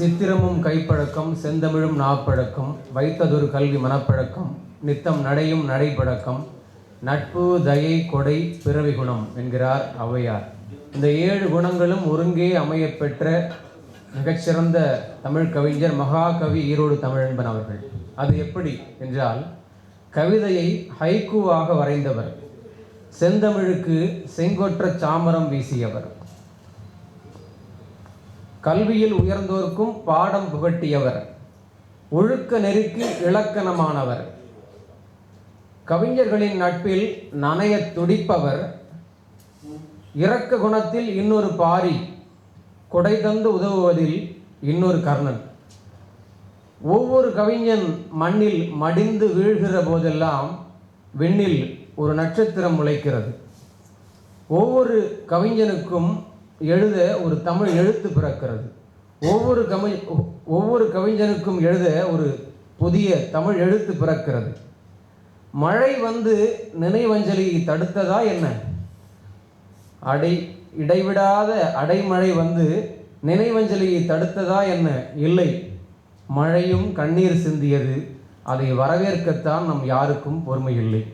சித்திரமும் கைப்பழக்கம் செந்தமிழும் நாப்பழக்கம் வைத்ததொரு கல்வி மனப்பழக்கம் நித்தம் நடையும் நடைப்பழக்கம் நட்பு தயை கொடை பிறவி குணம் என்கிறார் ஔவையார். இந்த ஏழு குணங்களும் ஒருங்கே அமையப்பெற்ற மிகச்சிறந்த தமிழ் கவிஞர் மகாகவி ஈரோடு தமிழன்பன் அவர்கள். அது எப்படி என்றால் கவிதையை ஹைக்குவாக வரைந்தவர் செந்தமிழுக்கு செங்கொற்ற சாமரம் வீசியவர் கல்வியில் உயர்ந்தோர்க்கும் பாடம் புகட்டியவர். ஒழுக்க நெருக்கி இலக்கணமானவர். கவிஞர்களின் நட்பில் நனையத் துடிப்பவர். இரக்க குணத்தில் இன்னொரு பாரி. கொடை தந்து உதவுவதில் இன்னொரு கர்ணன். ஒவ்வொரு கவிஞன் மண்ணில் மடிந்து வீழ்கிற போதெல்லாம் விண்ணில் ஒரு நட்சத்திரம் முளைக்கிறது. ஒவ்வொரு கவிஞனுக்கும் எழுத ஒரு தமிழ் எழுத்து பிறக்கிறது. ஒவ்வொரு கவி ஒவ்வொரு கவிஞனுக்கும் எழுத ஒரு புதிய தமிழ் எழுத்து பிறக்கிறது. மழை வந்து நினைவஞ்சலியை தடுத்ததா என்ன? அடை இடைவிடாத அடைமழை வந்து நினைவஞ்சலியை தடுத்ததா என்ன? இல்லை. மழையும் கண்ணீர் சிந்தியது. அதை வரவேற்கத்தான் நம் யாருக்கும் பொறுமை இல்லை.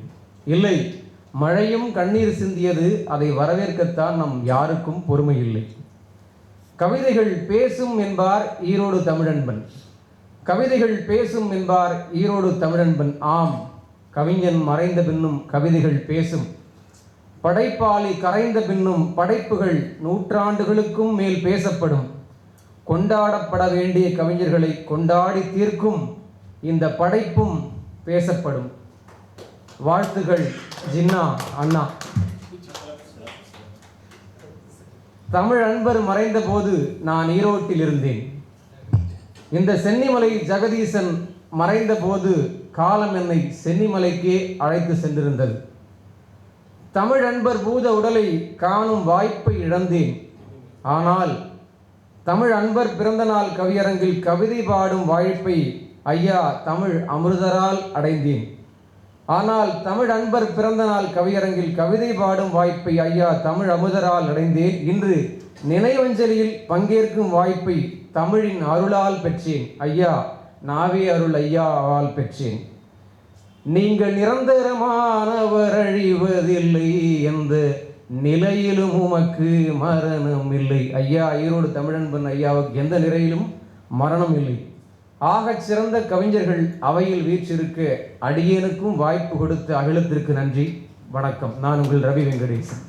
இல்லை. மழையும் கண்ணீர் சிந்தியது அதை வரவேற்கத்தான் நம் யாருக்கும் பொறுமை இல்லை கவிதைகள் பேசும் என்பார் ஈரோடு தமிழன்பன். கவிதைகள் பேசும் என்பார் ஈரோடு தமிழன்பன். ஆம் கவிஞன் மறைந்த பின்னும் கவிதைகள் பேசும். படைப்பாளி கரைந்த பின்னும் படைப்புகள் நூற்றாண்டுகளுக்கும் மேல் பேசப்படும். கொண்டாடப்பட வேண்டிய கவிஞர்களை கொண்டாடி தீர்க்கும் இந்த படைப்பும் பேசப்படும். வாழ்த்துகள். ஜின்னா அண்ணா. தமிழ் அன்பர் மறைந்த போது நான் ஈரோட்டில் இருந்தேன். இந்த சென்னிமலை ஜெகதீசன் மறைந்த போது காலம் என்னை சென்னிமலைக்கே அழைத்து சென்றிருந்தது. தமிழ் அன்பர் பூத உடலை காணும் வாய்ப்பை இழந்தேன். ஆனால் தமிழ் அன்பர் பிறந்தநாள் கவியரங்கில் கவிதை பாடும் வாய்ப்பை ஐயா தமிழ் அமிர்தரால் அடைந்தேன். ஆனால் தமிழ் அன்பர் பிறந்த நாள் கவியரங்கில் கவிதை பாடும் வாய்ப்பை ஐயா தமிழ் அமுதரால் அடைந்தேன். இன்று நினைவஞ்சலியில் பங்கேற்கும் வாய்ப்பை தமிழின் அருளால் பெற்றேன். ஐயா நாவே அருள் ஐயாவால் பெற்றேன். நீங்கள் நிரந்தரமானவர் அழிவதில்லை எந்த நிலையிலும் உமக்கு மரணம் இல்லை ஐயா ஈரோடு தமிழன்பன் ஐயாவுக்கு எந்த நிலையிலும் மரணம் இல்லை ஆகச் சிறந்த கவிஞர்கள் அவையில் வீற்றிருக்க அடியேனுக்கும் வாய்ப்பு கொடுத்து அகிலத்திற்கு நன்றி. வணக்கம். நான் உங்கள் ரவி வெங்கடேசன்.